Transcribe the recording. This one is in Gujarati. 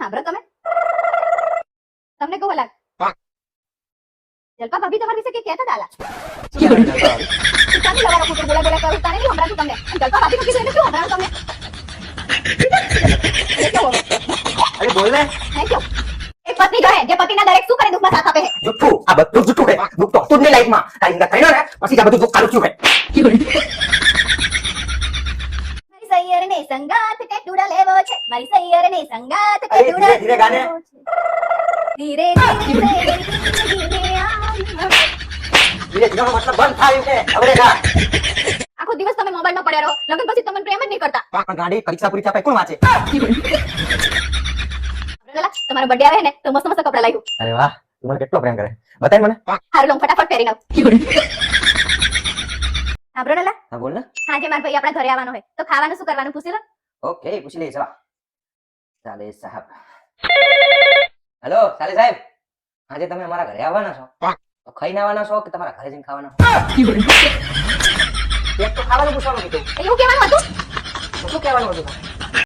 સાંભળો તમે. તમને કહું લાગ? જલપા ભાભી તમારી વિશે કે કહેતા દાલા તમે લવારો કુતર બોલા બોલા કરું? તારે નહીં સંભળાતું તમને. જલપા ભાભી એટલે શું સંભળાવું તમને? અરે બોલ ને. થેન્ક યુ એક પત્ની કહે જે પતિના દરેક સુખ અને દુઃખમાં સાથ આપે છે. જુઠ્ઠું. આ બધું જુઠ્ઠું છે. દુઃખ તો હતું લાઈફમાં તારી અંદર થઈને ને પછી આ બધું દુઃખ કાઢું છું. સંગાત કે ટુડા લેવો છે મારી સૈયરને સંગાત કે ટુડા ધીરે ગાને. ધીરે ધીરે ધીરે ધીરે મતલબ બંધ થાય છે હવે જા આખો દિવસ તમે મોબાઈલમાં પડ્યા રહો લગન પછી તમને પ્રેમ જ નહીં કરતા પણ ગાડી પરીક્ષા પૂરી થાય કોણ વાંચે તમારો બર્થડે આવે ને તો મસ્ત મસ્ત કપડા લાવ્યું અરે વાહ મને કેટલો પ્રેમ કરે બતાય મને હારું લઉં ફટાફટ પહેરી નાખ સાંભળો લાલા હા બોલ ને આજે મારા ભાઈ આપણા ઘરે આવવાનો હોય તો ખાવાનું શું કરવાનું પૂછી લો ઓકે પૂછી લઈએ ચલા. ચાલે સાહેબ. હેલો ચાલે સાહેબ. આજે તમે અમારા ઘરે આવવાના છો? તો ખાઈને આવવાના છો કે તમારા ઘરે જઈને ખાવાના એક તો ખાવાનું પૂછવાનું કીધું એવું કહેવાનું હતું? શું કહેવાનું હતું?